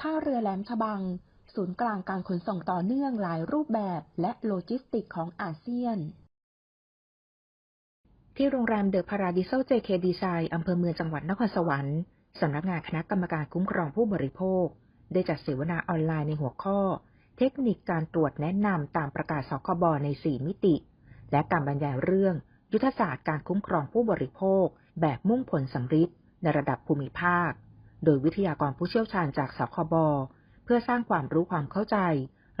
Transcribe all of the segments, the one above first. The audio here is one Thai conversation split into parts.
ท่าเรือแหลมฉบัง ศูนย์กลางการขนส่งต่อเนื่องหลายรูปแบบและโลจิสติกของอาเซียน ที่โรงแรมเดอะพาราดิโซเจเคดีไซน์อำเภอเมืองจังหวัดนครสวรรค์สำนักงานคณะกรรมการคุ้มครองผู้บริโภค ได้จัดเสวนาออนไลน์ในหัวข้อ เทคนิคการตรวจแนะนำตามประกาศสคบใน 4 มิติ และการบรรยายเรื่อง ยุทธศาสตร์การคุ้มครองผู้บริโภค แบบมุ่งผลสำฤทธิ์ในระดับภูมิภาค โดยวิทยากรผู้เชี่ยวชาญจากสคบเพื่อสร้างความรู้ความเข้าใจ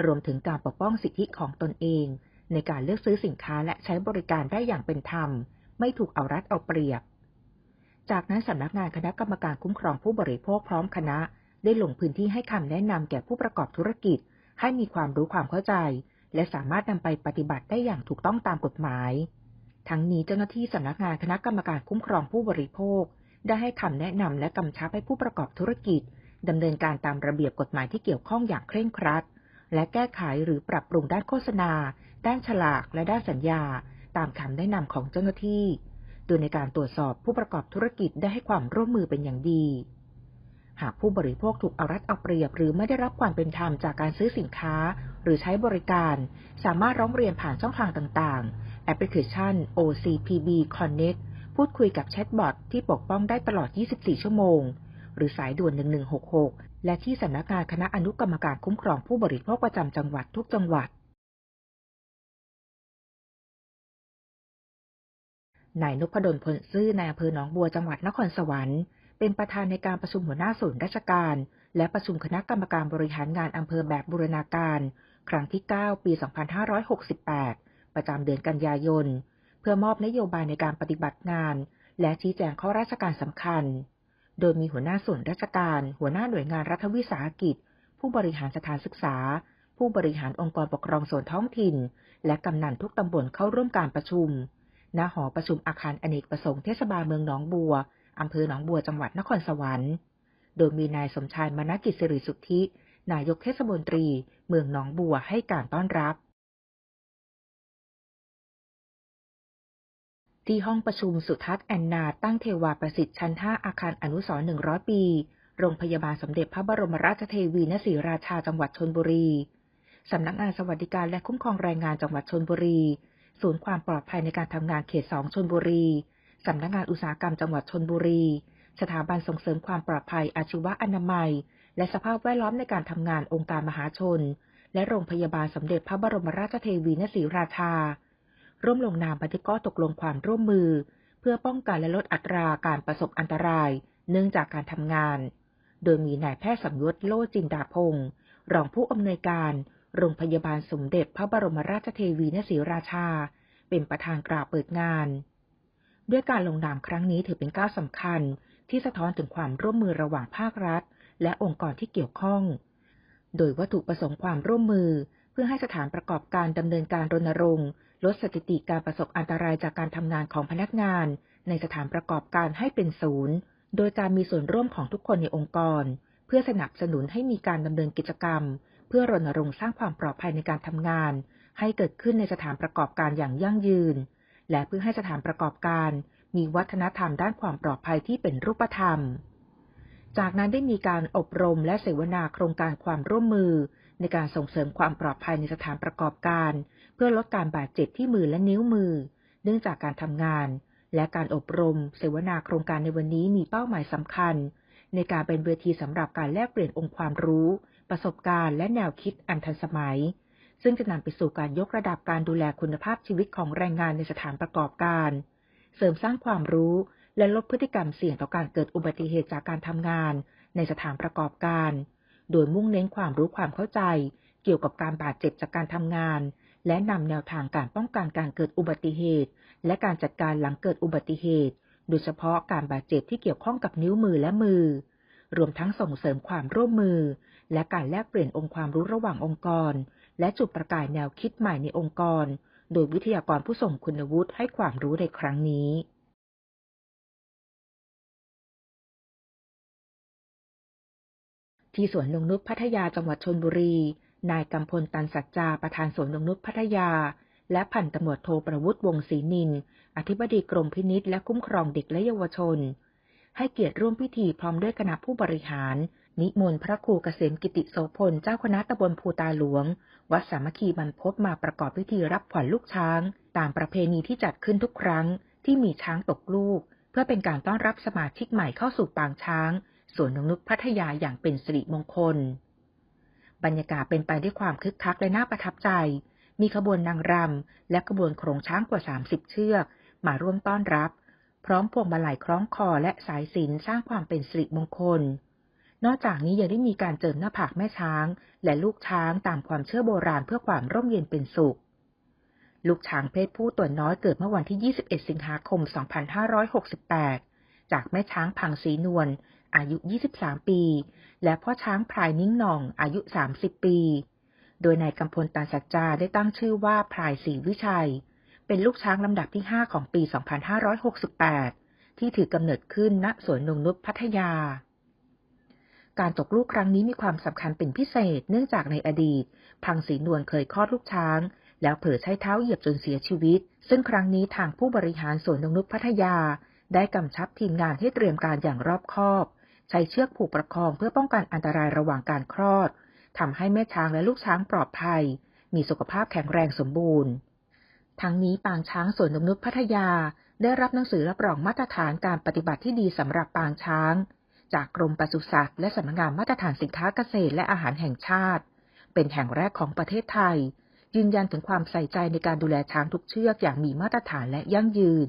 รวมถึงการปกป้องสิทธิของตนเอง ในการเลือกซื้อสินค้าและใช้บริการได้อย่างเป็นธรรม ไม่ถูกเอารัดเอาเปรียบ จากนั้นสำนักงานคณะกรรมการคุ้มครองผู้บริโภคพร้อมคณะ ได้ลงพื้นที่ให้คำแนะนำแก่ผู้ประกอบธุรกิจ ให้มีความรู้ความเข้าใจ และสามารถนำไปปฏิบัติได้อย่างถูกต้องตามกฎหมาย ทั้งนี้เจ้าหน้าที่สำนักงานคณะกรรมการคุ้มครองผู้บริโภค ได้ให้คำแนะนำและกำชับให้ผู้ประกอบธุรกิจดำเนินการตามระเบียบกฎหมายที่เกี่ยวข้องอย่างเคร่งครัด และแก้ไขหรือปรับปรุงด้านโฆษณา ด้านฉลากและด้านสัญญา ตามคำแนะนำของเจ้าหน้าที่ โดยในการตรวจสอบผู้ประกอบธุรกิจได้ให้ความร่วมมือเป็นอย่างดี หากผู้บริโภคถูกเอารัดเอาเปรียบ หรือไม่ได้รับความเป็นธรรมจากการซื้อสินค้า หรือใช้บริการ สามารถร้องเรียนผ่านช่องทางต่างๆแอปพลิเคชัน OCPB Connect พูดคุยกับแชทบอทที่ปกป้องได้ตลอด 24 ชั่วโมง หรือสายด่วน 1166 และที่สำนักงานคณะอนุกรรมการคุ้มครองผู้บริโภคประจำจังหวัดทุกจังหวัด นายนพดลพลซื่อนายอำเภอหนองบัวจังหวัดนครสวรรค์ เป็นประธานในการประชุมหัวหน้าส่วนราชการ และประชุมคณะกรรมการบริหารงานอำเภอแบบบูรณาการ ครั้งที่ 9 ปี 2568 ประจำเดือนกันยายน เพื่อมอบนโยบายในการปฏิบัติงาน และชี้แจงข้อราชการสำคัญ โดยมีหัวหน้าส่วนราชการ หัวหน้าหน่วยงานรัฐวิสาหกิจ ผู้บริหารสถานศึกษา ผู้บริหารองค์กรปกครองส่วนท้องถิ่น และกำนันทุกตำบลเข้าร่วมการประชุม ณ หอประชุมอาคารอเนกประสงค์เทศบาลเมืองหนองบัวอำเภอหนองบัวจังหวัดนครสวรรค์ โดยมีนายสมชายมนกิจสิริสุทธิ นายกเทศมนตรี เมืองหนองบัวให้การต้อนรับ ที่ห้องประชุมสุทัศน์แอนนา ตั้งเทวาประสิทธิ์ชั้น 5 อาคารอนุสร์100ปี โรงพยาบาลสมเด็จพระบรมราชเทวีณศรีราชาจังหวัดชนบุรี สำนักงานสวัสดิการและคุ้มครองแรงงานจังหวัดชนบุรี ศูนย์ความปลอดภัยในการทำงานเขต2ชนบุรี สำนักงานอุตสาหกรรมจังหวัดชนบุรี สถาบันส่งเสริมความปลอดภัยอาชีวะอนามัย และสภาพแวดล้อมในการทำงานองค์การมหาชน และโรงพยาบาลสมเด็จพระบรมราชเทวีณศรีราชา ร่วมลงนามบันทึกข้อตกลงความร่วมมือ เพื่อป้องกันและลดอัตราการประสบอันตราย เนื่องจากการทำงาน โดยมีนายแพทย์สำยศโลจินดาพงศ์รองผู้อำนวยการ โรงพยาบาลสมเด็จพระบรมราชเทวีณศรีราชา เป็นประธานกล่าวเปิดงาน ด้วยการลงนามครั้งนี้ถือเป็นก้าวสำคัญ ที่สะท้อนถึงความร่วมมือระหว่างภาครัฐ และองค์กรที่เกี่ยวข้อง โดยวัตถุประสงค์ความร่วมมือ เพื่อให้สถานประกอบการดำเนินการรณรงค์ ลดสถิติการประสบอันตรายจากการทำงานของพนักงาน ในสถานประกอบการให้เป็นศูนย์ โดยการมีส่วนร่วมของทุกคนในองค์กร เพื่อสนับสนุนให้มีการดำเนินกิจกรรม เพื่อรณรงค์สร้างความปลอดภัยในการทำงาน ให้เกิดขึ้นในสถานประกอบการอย่างยั่งยืน และเพื่อให้สถานประกอบการ มีวัฒนธรรมด้านความปลอดภัยที่เป็นรูปธรรม จากนั้นได้มีการอบรมและเสวนาโครงการความร่วมมือ ในการส่งเสริมความปลอดภัยในสถานประกอบการ พื่อลดการบาดเจ็บที่มือและนิ้วมือ เนื่องจากการทำงาน และการอบรม เสวนาโครงการในวันนี้มีเป้าหมายสำคัญ ในการเป็นเวทีสำหรับการแลกเปลี่ยนองค์ความรู้ ประสบการณ์และแนวคิดอันทันสมัย ซึ่งจะนำไปสู่การยกระดับการดูแลคุณภาพชีวิตของแรงงานในสถานประกอบการ เสริมสร้างความรู้และลดพฤติกรรมเสี่ยงต่อการเกิดอุบัติเหตุจากการทำงาน ในสถานประกอบการ โดยมุ่งเน้นความรู้ความเข้าใจ เกี่ยวกับการบาดเจ็บจากการทำงาน และนำแนวทางการป้องกันการเกิดอุบัติเหตุ และการจัดการหลังเกิดอุบัติเหตุ โดยเฉพาะการบาดเจ็บที่เกี่ยวข้องกับนิ้วมือและมือ รวมทั้งส่งเสริมความร่วมมือ และการแลกเปลี่ยนองค์ความรู้ระหว่างองค์กร และจุดประกายแนวคิดใหม่ในองค์กร โดยวิทยากรผู้ทรงคุณวุฒิให้ความรู้ในครั้งนี้ที่สวนนงนุชพัทยาจังหวัดชนบุรี นายกำพลตันสัจจาประธานสวนนงนุชพัทยา และพันตำรวจโทประวุฒิวงศรีนิน อธิบดีกรมพินิษและคุ้มครองเด็กและเยาวชน ให้เกียรติร่วมพิธีพร้อมด้วยคณะผู้บริหาร นิมนต์พระครูเกษมกิติโสพลเจ้าคณะตำบลภูตาหลวง วัดสามัคคีบรรพตมาประกอบพิธีรับขวัญลูกช้าง ตามประเพณีที่จัดขึ้นทุกครั้งที่มีช้างตกลูก เพื่อเป็นการต้อนรับสมาชิกใหม่เข้าสู่ปางช้างสวนนงนุชพัทยาอย่างเป็นสิริมงคล บรรยากาศเป็นไปด้วยความคึกคักและน่าประทับใจ มีขบวนนางรำและขบวนโขรงช้างกว่า 30 เชือก มาร่วมต้อนรับ พร้อมพวงมาลัยคล้องคอและสายสิญจนสร้างความเป็นสิริมงคล นอกจากนี้ยังได้มีการเจิมหน้าผากแม่ช้าง และลูกช้างตามความเชื่อโบราณเพื่อความร่มเย็นเป็นสุข ลูกช้างเพศผู้ตัวน้อยเกิดเมื่อวันที่ 21 สิงหาคม 2568 จากแม่ช้างพังศรีนวล อายุ 23 ปี และพ่อช้างพลายนิ้งหน่องอายุ 30 ปี โดยนายกำพลตาสัจจาได้ตั้งชื่อว่าพลายศรีวิชัย เป็นลูกช้างลำดับที่ 5 ของปี 2568 ที่ถือกำเนิดขึ้นณสวนนงนุชพัทยา การตกลูกครั้งนี้มีความสำคัญเป็นพิเศษ เนื่องจากในอดีต พังศรีนวลเคยคลอดลูกช้าง แล้วเผลอใช้เท้าเหยียบจนเสียชีวิต ซึ่งครั้งนี้ทางผู้บริหารสวนนงนุชพัทยาได้กำชับทีมงานให้เตรียมการอย่างรอบคอบ ใช้เชือกผูกประคองเพื่อป้องกันอันตรายระหว่างการคลอดทำให้แม่ช้างและลูกช้างปลอดภัย มีสุขภาพแข็งแรงสมบูรณ์ ทั้งนี้ปางช้างสวนนนุชพัทยา ได้รับหนังสือรับรองมาตรฐานการปฏิบัติที่ดีสำหรับปางช้าง จากกรมปศุสัตว์และสำนักงานมาตรฐานสินค้าเกษตรและอาหารแห่งชาติ เป็นแห่งแรกของประเทศไทย ยืนยันถึงความใส่ใจในการดูแลช้างทุกเชือกอย่างมีมาตรฐานและยั่งยืน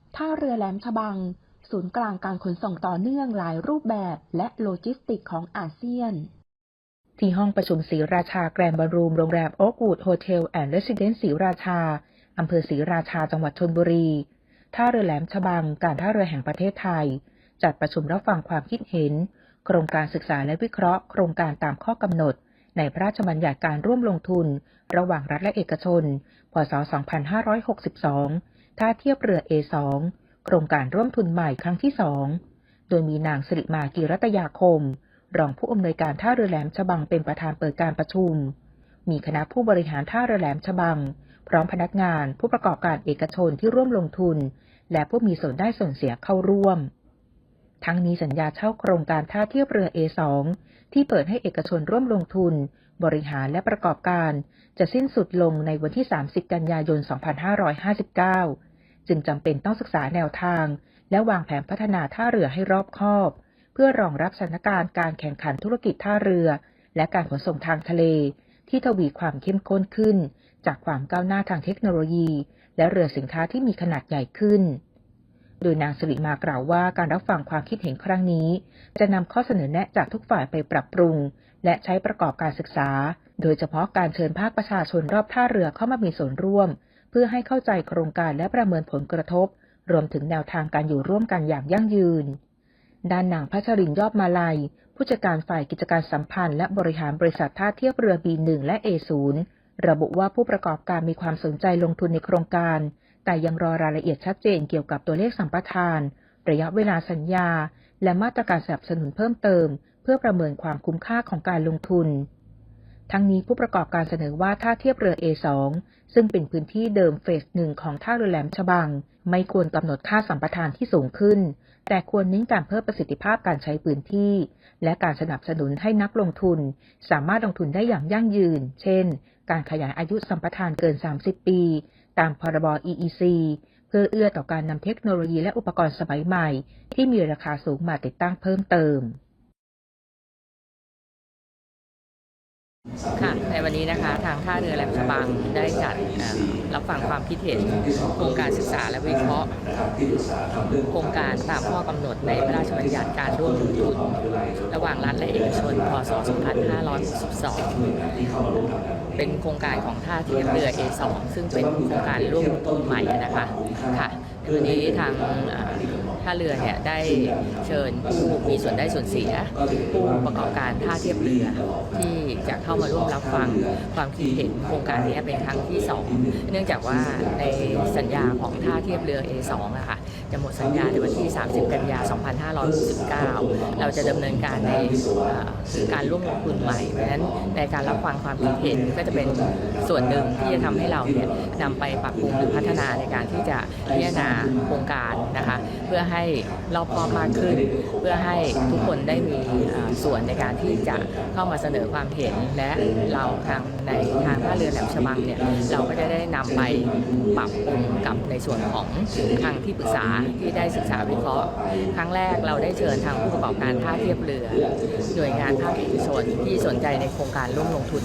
ท่าเรือแหลมฉบัง ศูนย์กลางการขนส่งต่อเนื่องหลายรูปแบบและโลจิสติกของอาเซียน ที่ห้องประชุมศรีราชาแกรนด์บารูมโรงแรมโอ๊กวูดโฮเทลแอนด์เรสซิเดนซ์ศรีราชา อำเภอศรีราชาจังหวัดชนบุรี ท่าเรือแหลมฉบัง การท่าเรือแห่งประเทศไทย จัดประชุมรับฟังความคิดเห็น โครงการศึกษาและวิเคราะห์ โครงการตามข้อกำหนดในพระราชบัญญัติการร่วมลงทุน ระหว่างรัฐและเอกชน พศ 2562 ท่าเทียบเรือ A2 โครงการร่วมทุนใหม่ครั้งที่สอง โดยมีนางสิริมากีรัตยาคม รองผู้อำนวยการท่าเรือแหลมฉบังเป็นประธานเปิดการประชุม มีคณะผู้บริหารท่าเรือแหลมฉบัง พร้อมพนักงานผู้ประกอบการเอกชนที่ร่วมลงทุน และผู้มีส่วนได้ส่วนเสียเข้าร่วม ทั้งนี้สัญญาเช่าโครงการท่าเทียบเรือ A2 ที่เปิดให้เอกชนร่วมลงทุน บริหารและประกอบการ จะสิ้นสุดลงในวันที่ 30 กันยายน 2559 จึงจำเป็นต้องศึกษาแนวทาง และวางแผนพัฒนาท่าเรือให้รอบคอบ เพื่อรองรับสถานการณ์การแข่งขันธุรกิจท่าเรือ และการขนส่งทางทะเล ที่ทวีความเข้มข้นขึ้น จากความก้าวหน้าทางเทคโนโลยี และเรือสินค้าที่มีขนาดใหญ่ขึ้นโดยนางสิริมากล่าวว่าการรับฟังความคิดเห็นครั้งนี้ จะนำข้อเสนอแนะจากทุกฝ่ายไปปรับปรุง และใช้ประกอบการศึกษา โดยเฉพาะการเชิญภาคประชาชนรอบท่าเรือเข้ามามีส่วนร่วม เพื่อให้เข้าใจโครงการและประเมินผลกระทบ รวมถึงแนวทางการอยู่ร่วมกันอย่างยั่งยืน ด้านนางพัชรินยอดมาลัย ผู้จัดการฝ่ายกิจการสัมพันธ์และบริหารบริษัทท่าเทียบเรือ B1 และ A0 ระบุว่าผู้ประกอบการมีความสนใจลงทุนในโครงการ แต่ยังรอรายละเอียดชัดเจนเกี่ยวกับตัวเลขสัมปทาน ระยะเวลาสัญญา และมาตรการสนับสนุนเพิ่มเติม เพื่อประเมินความคุ้มค่าของการลงทุน ทั้งนี้ผู้ประกอบการเสนอว่าท่าเทียบเรือ A2 ซึ่งเป็นพื้นที่เดิมเฟสหนึ่งของท่าเรือแหลมฉบัง ไม่ควรกำหนดค่าสัมปทานที่สูงขึ้น แต่ควรเน้นการเพิ่มประสิทธิภาพการใช้พื้นที่ และการสนับสนุนให้นักลงทุน สามารถลงทุนได้อย่างยั่งยืน เช่น การขยายอายุสัมปทานเกิน 30 ปี ตามพรบ EEC เพื่อเอื้อต่อการนำเทคโนโลยีและอุปกรณ์สมัยใหม่ ที่มีราคาสูงมาติดตั้งเพิ่มเติม ค่ะในวันนี้นะคะทางท่าเรือแหลมฉบังได้จัดรับฟังความคิดเห็นโครงการศึกษาและวิเคราะห์โครงการตามข้อกำหนดในพระราชบัญญัติการร่วมลงทุนระหว่างรัฐและเอกชน พศ 2562 เป็นโครงการของท่าเทียบเรือ A2 ซึ่งเป็นโครงการร่วมลงทุนใหม่นะคะค่ะวันนี้ทาง ท่าเรือเนี่ยได้เชิญผู้มีส่วนได้ส่วนเสีย ผู้ประกอบการท่าเทียบเรือ ที่จะเข้ามาร่วมรับฟังความคิดเห็นโครงการนี้เป็นครั้งที่ 2 เนื่องจากว่าในสัญญาของท่าเทียบเรือ A2 อะค่ะ จะหมดสัญญาในวันที่ 30 กันยา 2569 เราจะดำเนินการในการร่วมลงทุนใหม่ เพราะฉะนั้นในการรับฟังความคิดเห็นก็จะเป็นส่วนหนึ่งที่จะทำให้เราเนี่ยนำไปปรับปรุงหรือพัฒนาในการที่จะพิจารณาโครงการนะคะเพื่อให้รอบคอบมากขึ้น เพื่อให้ทุกคนได้มีส่วนในการที่จะเข้ามาเสนอความเห็นและเราทางในทางท่าเรือแหลมฉบังเนี่ยเราก็จะได้นำไปปรับปรุงกับในส่วนของทางที่ปรึกษาที่ได้ศึกษาวิเคราะห์ ครั้งแรกเราได้เชิญทางผู้ประกอบการท่าเทียบเรือ หน่วยงานภาคเอกชนที่สนใจในโครงการร่วมลงทุน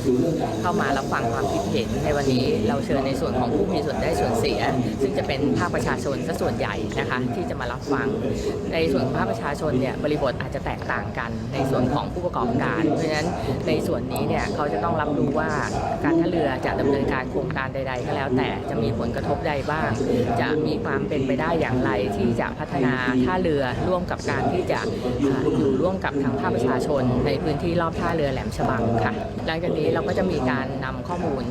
เข้ามารับฟังความคิดเห็นในวันนี้เราเชิญในส่วนของผู้มีส่วนได้ส่วนเสีย ซึ่งจะเป็นภาคประชาชนซะส่วนใหญ่นะคะที่จะมารับฟัง ในส่วนของภาคประชาชนเนี่ยบริบทอาจจะแตกต่างกันในส่วนของผู้ประกอบการ เพราะฉะนั้นในส่วนนี้เนี่ยเขาจะต้องรับรู้ว่าการท่าเรือจะดำเนินการโครงการใด ๆ ก็แล้วแต่จะมีผลกระทบใดบ้าง จะมีความเป็นไปได้อย่างไรที่จะพัฒนาท่าเรือร่วมกับการที่จะอ่าอยู่ร่วมกับทางภาคประชาชน ในพื้นที่รอบท่าเรือแหลมฉบังค่ะ หลังจากนี้เราก็จะมีการนำข้อมูล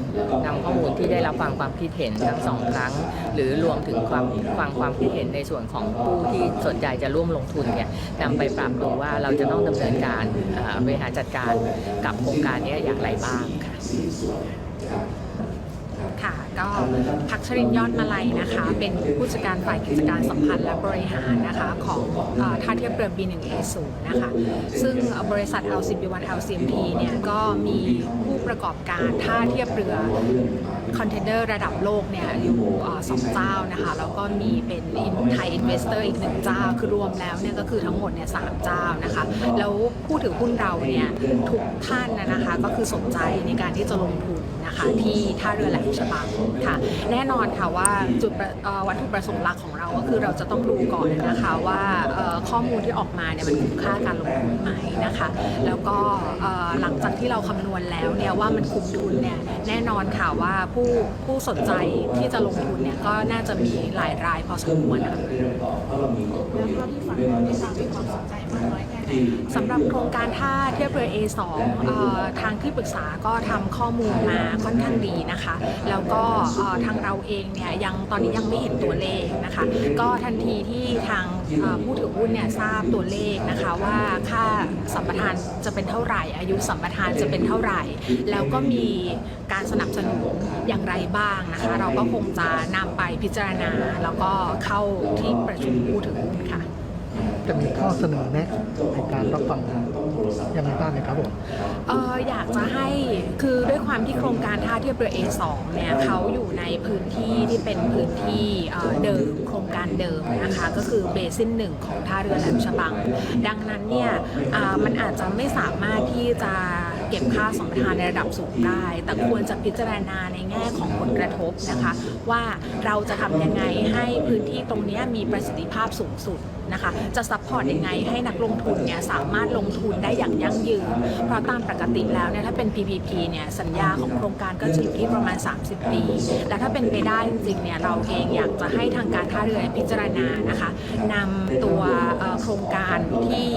นำข้อมูลที่ได้รับฟังความคิดเห็นทั้งสองครั้ง หรือรวมถึงความฟังความคิดเห็นในส่วนของผู้ที่สนใจจะร่วมลงทุนเนี่ยนำไปปรับดูว่าเราจะต้องดำเนินการอ่าบริหารจัดการกับโครงการนี้อย่างไรบ้างค่ะค่ะ ก็พักชรินยอดมาลัยนะคะ เป็นผู้จัดการฝ่ายกิจการสัมพันธ์และบริหารนะคะของอท่าเทียบเรือ B1A0 นะคะซึ่งบริษัท LCB1 LCMP เนี่ยก็มีผู้ประกอบการท่าเทียบเรือคอนเทนเนอร์ระดับโลกเนี่ยอยู่สองเจ้านะคะแล้วก็มีเป็นไทยอินเวสเตอร์อีกหนึ่งเจ้าคือรวมแล้วเนี่ยก็คือทั้งหมดเนี่ยสามเจ้านะคะแล้วผู้ถือหุ้นเราเนี่ยทุกท่านนะคะก็คือสนใจในการที่จะลงทุน นะคะ ที่ท่าเรือแหลมฉบังค่ะแน่นอนค่ะว่าจุดวัตถุประสงค์หลักของเราก็คือเราจะต้องดูก่อนนะคะว่าข้อมูลที่ออกมาเนี่ยมันคุ้มค่าการลงทุนไหมนะคะ แล้วก็หลังจากที่เราคำนวณแล้วเนี่ยว่ามันคุ้มทุนเนี่ยแน่นอนค่ะว่าผู้ผู้สนใจที่จะลงทุนเนี่ยก็น่าจะมีหลายรายพอสมควรค่ะส สำหรับโครงการท่าเทียบเรือ A2 เอ่อทางที่ปรึกษาก็ทำข้อมูลมาค่อนข้างดีนะคะ แล้วก็ทางเราเองเนี่ยยังตอนนี้ยังไม่เห็นตัวเลขนะคะ ก็ทันทีที่ทางผู้ถือหุ้นเนี่ยทราบตัวเลขนะคะว่าค่าสัมปทานจะเป็นเท่าไหร่ อายุสัมปทานจะเป็นเท่าไหร่ แล้วก็มีการสนับสนุนอย่างไรบ้างนะคะ เราก็คงจะนำไปพิจารณา แล้วก็เข้าที่ประชุมผู้ถือหุ้นค่ะ จะมีข้อเสนอแนะในการรับฟังยังไงบ้างไหมครับผมเอออยากจะให้คือด้วยความที่โครงการท่าเทียบเรือ A2 เนี่ยเขาอยู่ในพื้นที่ที่เป็นพื้นที่เดิมโครงการเดิมนะคะก็คือเบสินหนึ่งของท่าเรือแหลมฉบัง ดังนั้นเนี่ยมันอาจจะไม่สามารถที่จะเก็บค่าสัมปทานในระดับสูงได้ แต่ควรจะพิจารณาในแง่ของผลกระทบนะคะ ว่าเราจะทำยังไงให้พื้นที่ตรงนี้มีประสิทธิภาพสูงสุด นะคะ จะซัพพอร์ตยังไงให้นักลงทุนเนี่ยสามารถลงทุนได้อย่างยั่งยืน เพราะตามปกติแล้วเนี่ยถ้าเป็น PPP เนี่ยสัญญาของโครงการก็จะอยู่ที่ประมาณ 30 ปี และถ้าเป็นไปได้จริงๆเนี่ยเราเองอยากจะให้ทางการท่าเรือพิจารณานะคะนำตัวโครงการที่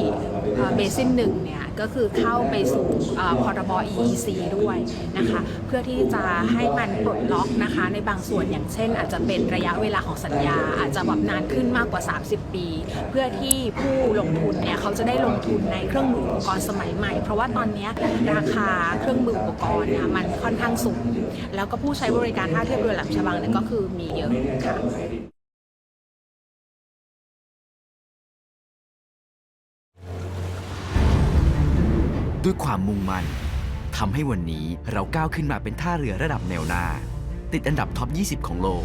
เบสินหนึ่งเนี่ยก็คือเข้าไปสู่พรบ EEC ด้วยนะคะ เพื่อที่จะให้มันปลดล็อกนะคะในบางส่วนอย่างเช่น อาจจะเป็นระยะเวลาของสัญญา อาจจะแบบนานขึ้นมากกว่า 30 ปีเพื่อที่ผู้ลงทุนเนี่ยเขาจะได้ลงทุนในเครื่องมืออุปกรณ์สมัยใหม่ เพราะว่าตอนนี้ราคาเครื่องมืออุปกรณ์เนี่ยมันค่อนข้างสูง แล้วก็ผู้ใช้บริการท่าเทียบเรือแหลมฉบังเนี่ยก็คือมีเยอะค่ะด้วยความมุ่งมั่นทำให้วันนี้เราก้าวขึ้นมาเป็นท่าเรือระดับแนวหน้า ติดอันดับท็อป 20 ของโลก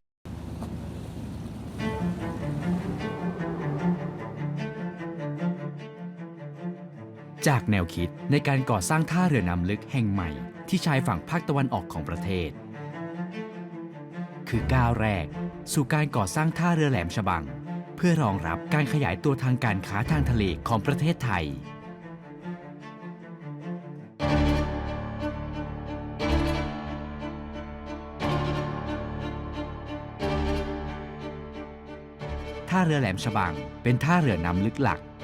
จากแนวคิดในการก่อสร้างท่าเรือน้ำลึกแห่งใหม่ ที่ชายฝั่งภาคตะวันออกของประเทศ คือก้าวแรก สู่การก่อสร้างท่าเรือแหลมฉบัง เพื่อรองรับการขยายตัวทางการค้าทางทะเลของประเทศไทยท่าเรือแหลมฉบัง เป็นท่าเรือน้ำลึกหลัก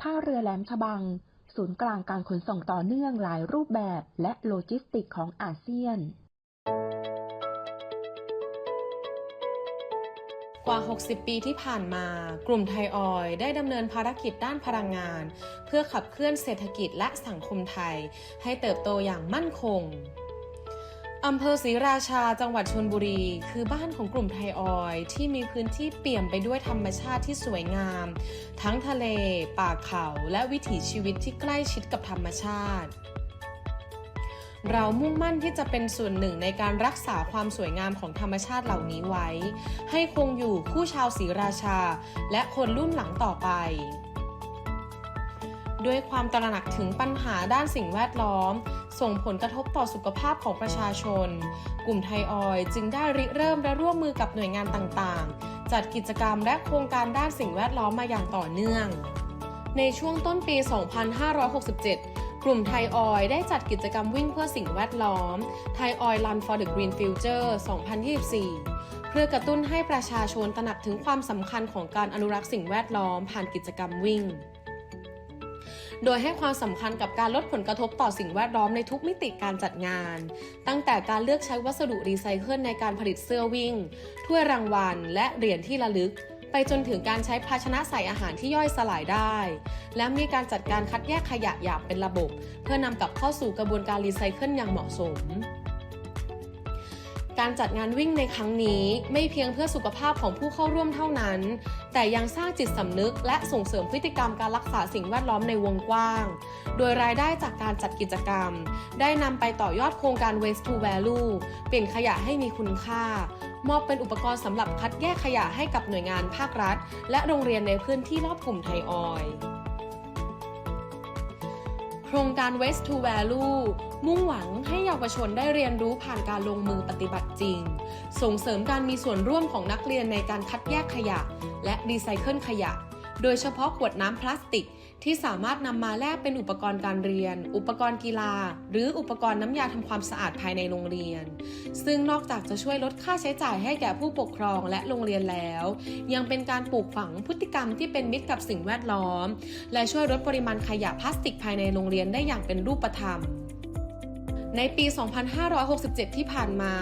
ท่าเรือแหลมฉบัง ศูนย์กลางการขนส่งต่อเนื่องหลายรูปแบบและโลจิสติกของอาเซียนกว่า 60 ปีที่ผ่านมา กลุ่มไทยออยล์ได้ดำเนินภารกิจด้านพลังงาน เพื่อขับเคลื่อนเศรษฐกิจและสังคมไทย ให้เติบโตอย่างมั่นคง อำเภอศรีราชาจังหวัดชลบุรี คือบ้านของกลุ่มไทยออยที่มีพื้นที่เปี่ยมไปด้วยธรรมชาติที่สวยงาม ทั้งทะเล ป่าเขาและวิถีชีวิตที่ใกล้ชิดกับธรรมชาติ เรามุ่งมั่นที่จะเป็นส่วนหนึ่งในการรักษาความสวยงามของธรรมชาติเหล่านี้ไว้ ให้คงอยู่คู่ชาวศรีราชา และคนรุ่นหลังต่อไปด้วยความตระหนักถึงปัญหาด้านสิ่งแวดล้อม ส่งผลกระทบต่อสุขภาพของประชาชน กลุ่มไทยออยจึงได้ริเริ่มและร่วมมือกับหน่วยงานต่างๆ จัดกิจกรรมและโครงการด้านสิ่งแวดล้อมมาอย่างต่อเนื่อง ในช่วงต้นปี 2567 กลุ่มไทยออยได้จัดกิจกรรมวิ่งเพื่อสิ่งแวดล้อมไทยออยล์ Run for the Green Future 2024เพื่อกระตุ้นให้ประชาชนตระหนักถึงความสำคัญของการอนุรักษ์สิ่งแวดล้อมผ่านกิจกรรมวิ่ง โดยให้ความสำคัญกับการลดผลกระทบต่อสิ่งแวดล้อมในทุกมิติการจัดงาน ตั้งแต่การเลือกใช้วัสดุรีไซเคิลในการผลิตเสื้อวิ่ง ถ้วยรางวัล และเหรียญที่ระลึก ไปจนถึงการใช้ภาชนะใส่อาหารที่ย่อยสลายได้ และมีการจัดการคัดแยกขยะอย่างเป็นระบบ เพื่อนำกลับเข้าสู่กระบวนการรีไซเคิลอย่างเหมาะสม การจัดงานวิ่งในครั้งนี้ไม่เพียงเพื่อสุขภาพของผู้เข้าร่วมเท่านั้น แต่ยังสร้างจิตสำนึกและส่งเสริมพฤติกรรมการรักษาสิ่งแวดล้อมในวงกว้าง โดยรายได้จากการจัดกิจกรรม ได้นำไปต่อยอดโครงการ Waste to Value เปลี่ยนขยะให้มีคุณค่า มอบเป็นอุปกรณ์สำหรับคัดแยกขยะให้กับหน่วยงานภาครัฐ และโรงเรียนในพื้นที่รอบกลุ่มไทยออยโครงการ Waste to Value มุ่งหวังให้เยาวชนได้เรียนรู้ผ่านการลงมือปฏิบัติจริง ส่งเสริมการมีส่วนร่วมของนักเรียนในการคัดแยกขยะ และรีไซเคิลขยะ โดยเฉพาะขวดน้ำพลาสติกที่สามารถนำมาแลกเป็นอุปกรณ์การเรียน อุปกรณ์กีฬา หรืออุปกรณ์น้ำยาทำความสะอาดภายในโรงเรียน ซึ่งนอกจากจะช่วยลดค่าใช้จ่ายให้แก่ผู้ปกครองและโรงเรียนแล้ว ยังเป็นการปลูกฝังพฤติกรรมที่เป็นมิตรกับสิ่งแวดล้อม และช่วยลดปริมาณขยะพลาสติกภายในโรงเรียนได้อย่างเป็นรูปธรรม ในปี 2567 ที่ผ่านมา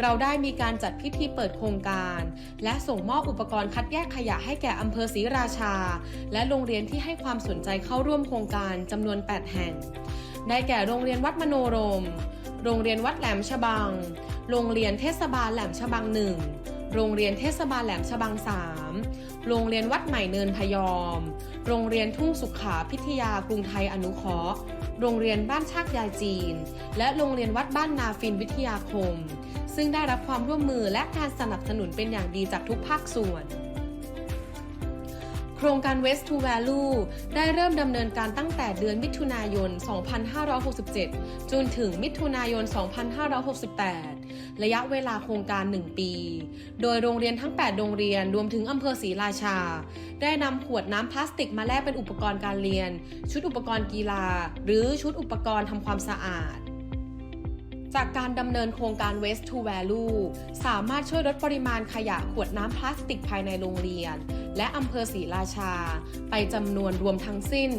เราได้มีการจัดพิธีเปิดโครงการ และส่งมอบอุปกรณ์คัดแยกขยะให้แก่อำเภอศรีราชา และโรงเรียนที่ให้ความสนใจเข้าร่วมโครงการจำนวน 8 แห่ง ได้แก่โรงเรียนวัดมโนรม โรงเรียนวัดแหลมฉบัง โรงเรียนเทศบาลแหลมฉบัง1 โรงเรียนเทศบาลแหลมฉบังสามโรงเรียนวัดใหม่เนินพยอม โรงเรียนทุ่งสุขาพิทยากรุงไทยอนุเคราะห์ โรงเรียนบ้านชากยายจีน และโรงเรียนวัดบ้านนาฟินวิทยาคม ซึ่งได้รับความร่วมมือและการสนับสนุนเป็นอย่างดีจากทุกภาคส่วน โครงการ Waste to Value ได้เริ่มดำเนินการตั้งแต่เดือนมิถุนายน 2567 จนถึงมิถุนายน 2568 ระยะเวลาโครงการ 1 ปี โดยโรงเรียนทั้ง 8 โรงเรียนรวมถึงอำเภอศรีราชา ได้นำขวดน้ำพลาสติกมาแลกเป็นอุปกรณ์การเรียน ชุดอุปกรณ์กีฬา หรือชุดอุปกรณ์ทำความสะอาด จากการดำเนินโครงการ Waste to Value สามารถช่วยลดปริมาณขยะขวดน้ำพลาสติกภายในโรงเรียน และอำเภอศรีราชา ไปจำนวนรวมทั้งสิ้น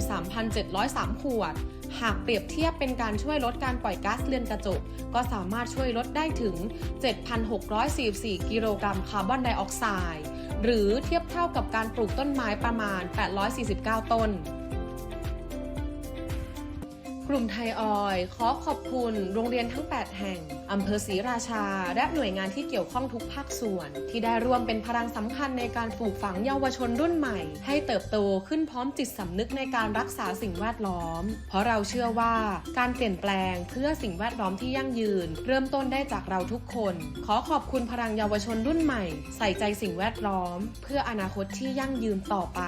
63,703 ขวด หากเปรียบเทียบเป็นการช่วยลดการปล่อยก๊าซเรือนกระจก ก็สามารถช่วยลดได้ถึง 7,644 กิโลกรัมคาร์บอนไดออกไซด์ หรือเทียบเท่ากับการปลูกต้นไม้ประมาณ 849 ต้น กลุ่มไทยออย ขอขอบคุณ โรงเรียนทั้ง 8 แห่ง อำเภอศรีราชา และหน่วยงานที่เกี่ยวข้องทุกภาคส่วน ที่ได้ร่วมเป็นพลังสำคัญในการปลูกฝังเยาวชนรุ่นใหม่ ให้เติบโตขึ้นพร้อมจิตสำนึกในการรักษาสิ่งแวดล้อม เพราะเราเชื่อว่าการเปลี่ยนแปลงเพื่อสิ่งแวดล้อมที่ยั่งยืน เริ่มต้นได้จากเราทุกคน ขอขอบคุณพลังเยาวชนรุ่นใหม่ ใส่ใจสิ่งแวดล้อม เพื่ออนาคตที่ยั่งยืนต่อไป